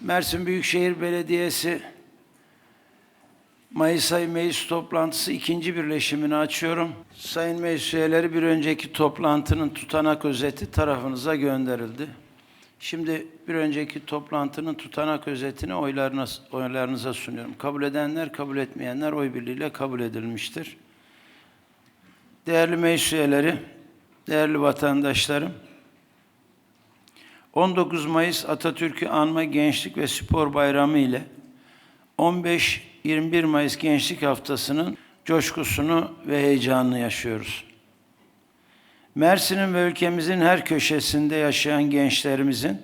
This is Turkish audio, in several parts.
Mersin Büyükşehir Belediyesi Mayıs ayı meclis toplantısı ikinci birleşimini açıyorum. Sayın meclis üyeleri bir önceki toplantının tutanak özeti tarafınıza gönderildi. Şimdi bir önceki toplantının tutanak özetini oylarına, oylarınıza sunuyorum. Kabul edenler, kabul etmeyenler oy birliğiyle kabul edilmiştir. Değerli meclis üyeleri, değerli vatandaşlarım, 19 Mayıs Atatürk'ü anma Gençlik ve Spor Bayramı ile 15-21 Mayıs Gençlik Haftası'nın coşkusunu ve heyecanını yaşıyoruz. Mersin'in ve ülkemizin her köşesinde yaşayan gençlerimizin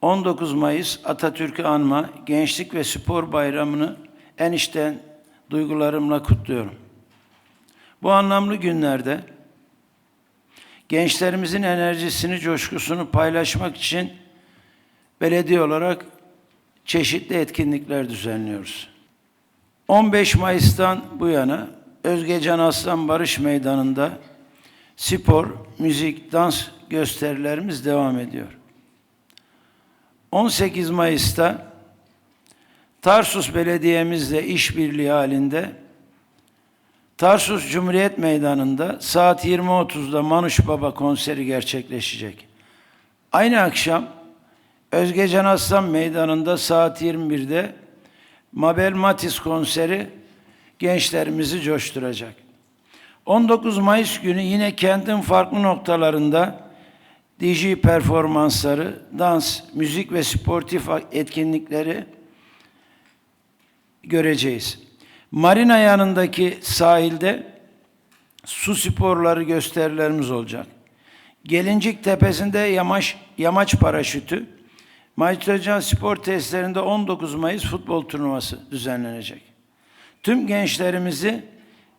19 Mayıs Atatürk'ü anma Gençlik ve Spor Bayramı'nı en içten duygularımla kutluyorum. Bu anlamlı günlerde gençlerimizin enerjisini, coşkusunu paylaşmak için belediye olarak çeşitli etkinlikler düzenliyoruz. 15 Mayıs'tan bu yana Özgecan Aslan Barış Meydanı'nda spor, müzik, dans gösterilerimiz devam ediyor. 18 Mayıs'ta Tarsus Belediye'mizle işbirliği halinde Tarsus Cumhuriyet Meydanı'nda saat 20.30'da Manuş Baba konseri gerçekleşecek. Aynı akşam Özgecan Aslan Meydanı'nda saat 21'de Mabel Matiz konseri gençlerimizi coşturacak. 19 Mayıs günü yine kentin farklı noktalarında DJ performansları, dans, müzik ve sportif etkinlikleri göreceğiz. Marina yanındaki sahilde su sporları gösterilerimiz olacak. Gelincik Tepesi'nde yamaç, yamaç paraşütü, Mayıs Spor Tesislerinde 19 Mayıs futbol turnuvası düzenlenecek. Tüm gençlerimizi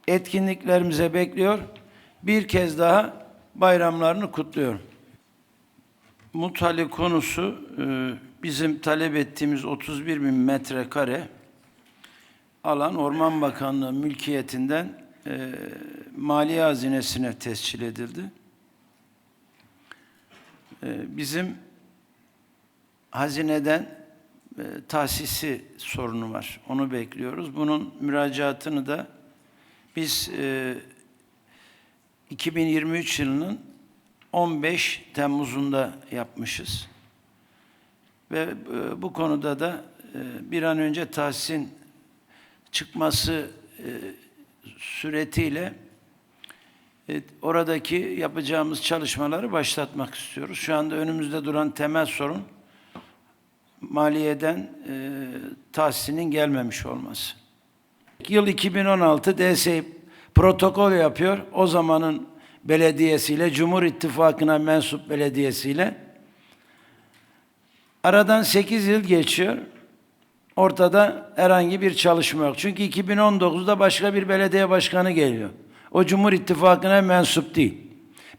etkinliklerimize bekliyor. Bir kez daha bayramlarını kutluyorum. Muthali konusu e, bizim talep ettiğimiz 31 bin metrekare alan Orman Bakanlığı mülkiyetinden e, maliye hazinesine tescil edildi. E, bizim hazineden e, tahsisi sorunu var. Onu bekliyoruz. Bunun müracaatını da biz e, 2023 yılının 15 Temmuz'unda yapmışız. Ve e, bu konuda da e, bir an önce tahsin çıkması e, suretiyle e, oradaki yapacağımız çalışmaları başlatmak istiyoruz. Şu anda önümüzde duran temel sorun maliyeden e, tahsinin gelmemiş olması. Yıl 2016 DS protokol yapıyor. O zamanın belediyesiyle, Cumhur İttifakı'na mensup belediyesiyle. Aradan 8 yıl geçiyor. Ortada herhangi bir çalışma yok. Çünkü 2019'da başka bir belediye başkanı geliyor. O Cumhur İttifakı'na mensup değil.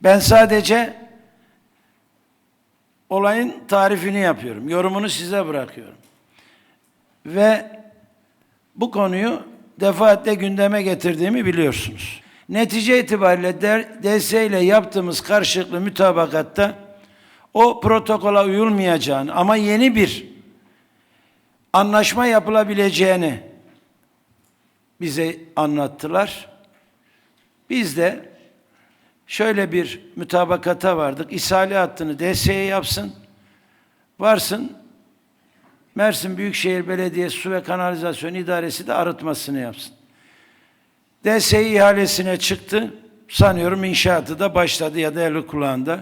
Ben sadece olayın tarifini yapıyorum. Yorumunu size bırakıyorum. Ve bu konuyu defaatle gündeme getirdiğimi biliyorsunuz. Netice itibariyle DS ile yaptığımız karşılıklı mütabakatta o protokola uyulmayacağını ama yeni bir anlaşma yapılabileceğini bize anlattılar. Biz de şöyle bir mütabakata vardık. İshali hattını DS'ye yapsın. Varsın Mersin Büyükşehir Belediyesi Su ve Kanalizasyon İdaresi de arıtmasını yapsın. DSİ ihalesine çıktı. Sanıyorum inşaatı da başladı ya da eli kulağında.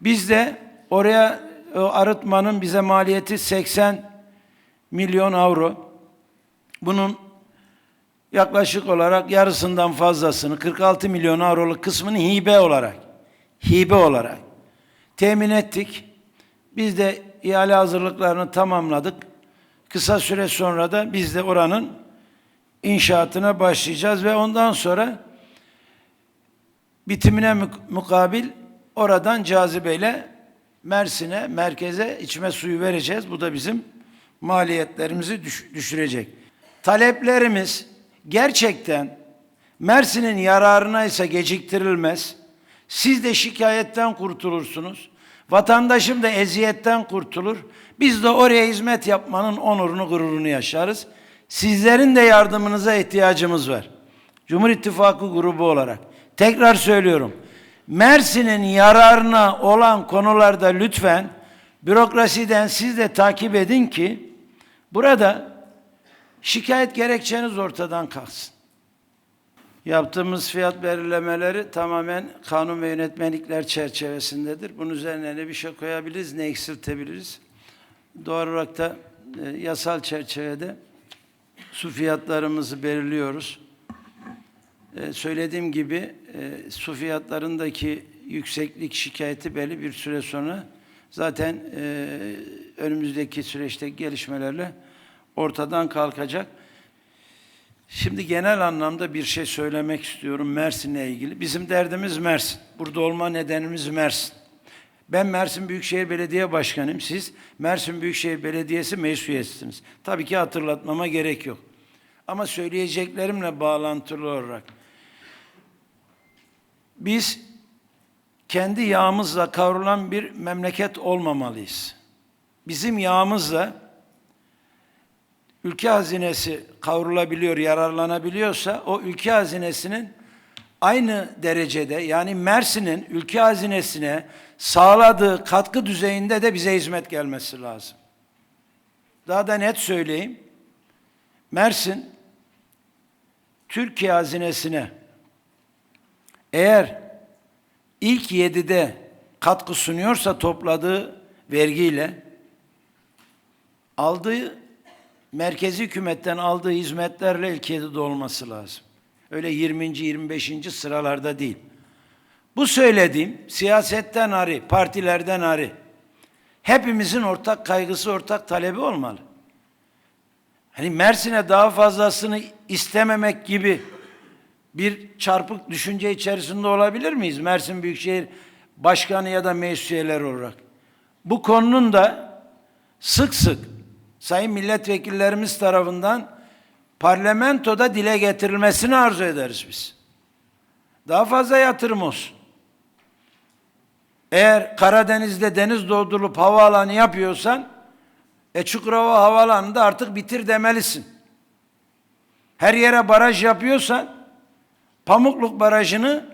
Biz de oraya o arıtmanın bize maliyeti 80 milyon avro. Bunun yaklaşık olarak yarısından fazlasını 46 milyon avroluk kısmını hibe olarak hibe olarak temin ettik. Biz de ihale hazırlıklarını tamamladık. Kısa süre sonra da biz de oranın inşaatına başlayacağız ve ondan sonra bitimine mukabil oradan cazibeyle Mersin'e, merkeze içme suyu vereceğiz. Bu da bizim maliyetlerimizi düş düşürecek. Taleplerimiz gerçekten Mersin'in yararına ise geciktirilmez. Siz de şikayetten kurtulursunuz. Vatandaşım da eziyetten kurtulur. Biz de oraya hizmet yapmanın onurunu, gururunu yaşarız. Sizlerin de yardımınıza ihtiyacımız var. Cumhur İttifakı grubu olarak. Tekrar söylüyorum. Mersin'in yararına olan konularda lütfen bürokrasiden siz de takip edin ki burada şikayet gerekçeniz ortadan kalksın. Yaptığımız fiyat belirlemeleri tamamen kanun ve yönetmelikler çerçevesindedir. Bunun üzerine ne bir şey koyabiliriz, ne eksiltebiliriz. Doğal olarak da e, yasal çerçevede su fiyatlarımızı belirliyoruz. E, söylediğim gibi e, su fiyatlarındaki yükseklik şikayeti belli bir süre sonra zaten e, önümüzdeki süreçte gelişmelerle ortadan kalkacak. Şimdi genel anlamda bir şey söylemek istiyorum Mersin'le ilgili. Bizim derdimiz Mersin. Burada olma nedenimiz Mersin. Ben Mersin Büyükşehir Belediye Başkanıyım. Siz Mersin Büyükşehir Belediyesi meclis. Tabii ki hatırlatmama gerek yok. Ama söyleyeceklerimle bağlantılı olarak biz kendi yağımızla kavrulan bir memleket olmamalıyız. Bizim yağımızla ülke hazinesi kavrulabiliyor, yararlanabiliyorsa o ülke hazinesinin aynı derecede yani Mersin'in ülke hazinesine sağladığı katkı düzeyinde de bize hizmet gelmesi lazım. Daha da net söyleyeyim. Mersin Türkiye hazinesine eğer ilk yedide katkı sunuyorsa topladığı vergiyle aldığı merkezi hükümetten aldığı hizmetlerle ilk yedide olması lazım. Öyle 20. 25. sıralarda değil. Bu söylediğim siyasetten ari, partilerden ari. Hepimizin ortak kaygısı, ortak talebi olmalı. Hani Mersin'e daha fazlasını istememek gibi bir çarpık düşünce içerisinde olabilir miyiz? Mersin Büyükşehir Başkanı ya da meclis olarak. Bu konunun da sık sık sayın milletvekillerimiz tarafından parlamentoda dile getirilmesini arzu ederiz biz. Daha fazla yatırım olsun. Eğer Karadeniz'de deniz doldurulup havaalanı yapıyorsan, e Çukurova Havaalanı'nda artık bitir demelisin. Her yere baraj yapıyorsan, Pamukluk Barajı'nı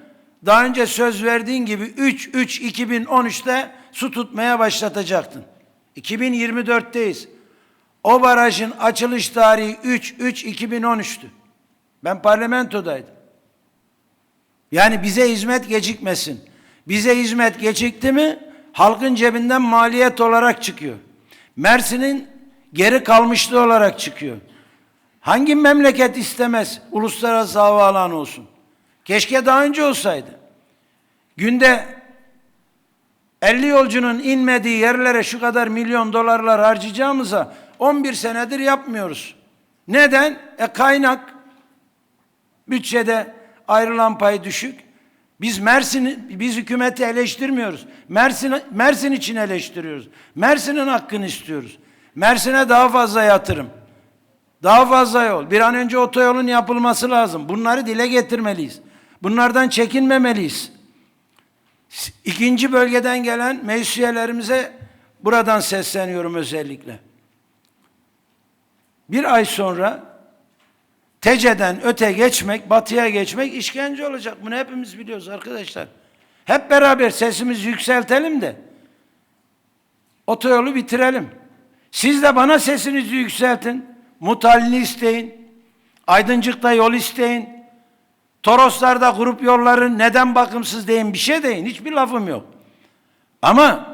daha önce söz verdiğin gibi 3-3-2013'te su tutmaya başlatacaktın. 2024'teyiz. O barajın açılış tarihi 3-3-2013'tü. Ben parlamentodaydım. Yani bize hizmet gecikmesin. Bize hizmet gecikti mi halkın cebinden maliyet olarak çıkıyor. Mersin'in geri kalmışlığı olarak çıkıyor. Hangi memleket istemez uluslararası havaalanı olsun? Keşke daha önce olsaydı. Günde 50 yolcunun inmediği yerlere şu kadar milyon dolarlar harcayacağımıza 11 senedir yapmıyoruz. Neden? E kaynak bütçede ayrılan pay düşük. Biz Mersin biz hükümeti eleştirmiyoruz. Mersin Mersin için eleştiriyoruz. Mersin'in hakkını istiyoruz. Mersin'e daha fazla yatırım. Daha fazla yol. Bir an önce otoyolun yapılması lazım. Bunları dile getirmeliyiz. Bunlardan çekinmemeliyiz. İkinci bölgeden gelen meclis buradan sesleniyorum özellikle. Bir ay sonra Tece'den öte geçmek, batıya geçmek işkence olacak. Bunu hepimiz biliyoruz arkadaşlar. Hep beraber sesimizi yükseltelim de otoyolu bitirelim. Siz de bana sesinizi yükseltin. Mutalini isteyin. Aydıncık'ta yol isteyin. Toroslar'da grup yolları neden bakımsız deyin bir şey deyin. Hiçbir lafım yok. Ama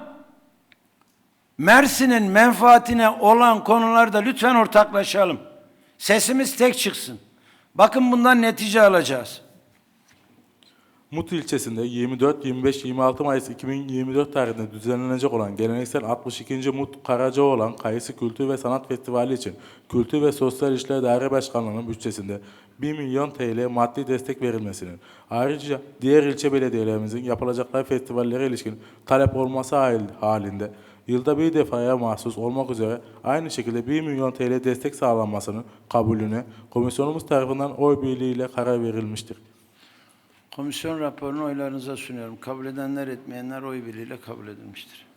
Mersin'in menfaatine olan konularda lütfen ortaklaşalım. Sesimiz tek çıksın. Bakın bundan netice alacağız. Mut ilçesinde 24, 25, 26 Mayıs 2024 tarihinde düzenlenecek olan geleneksel 62. Mut Karacaoğlan Kayısı Kültür ve Sanat Festivali için Kültür ve Sosyal İşler Daire Başkanlığı'nın bütçesinde 1 milyon TL maddi destek verilmesinin, ayrıca diğer ilçe belediyelerimizin yapılacakları festivallere ilişkin talep olması hal- halinde yılda bir defaya mahsus olmak üzere aynı şekilde 1 milyon TL destek sağlanmasının kabulüne komisyonumuz tarafından oy birliğiyle karar verilmiştir. Komisyon raporunu oylarınıza sunuyorum. Kabul edenler etmeyenler oy birliğiyle kabul edilmiştir.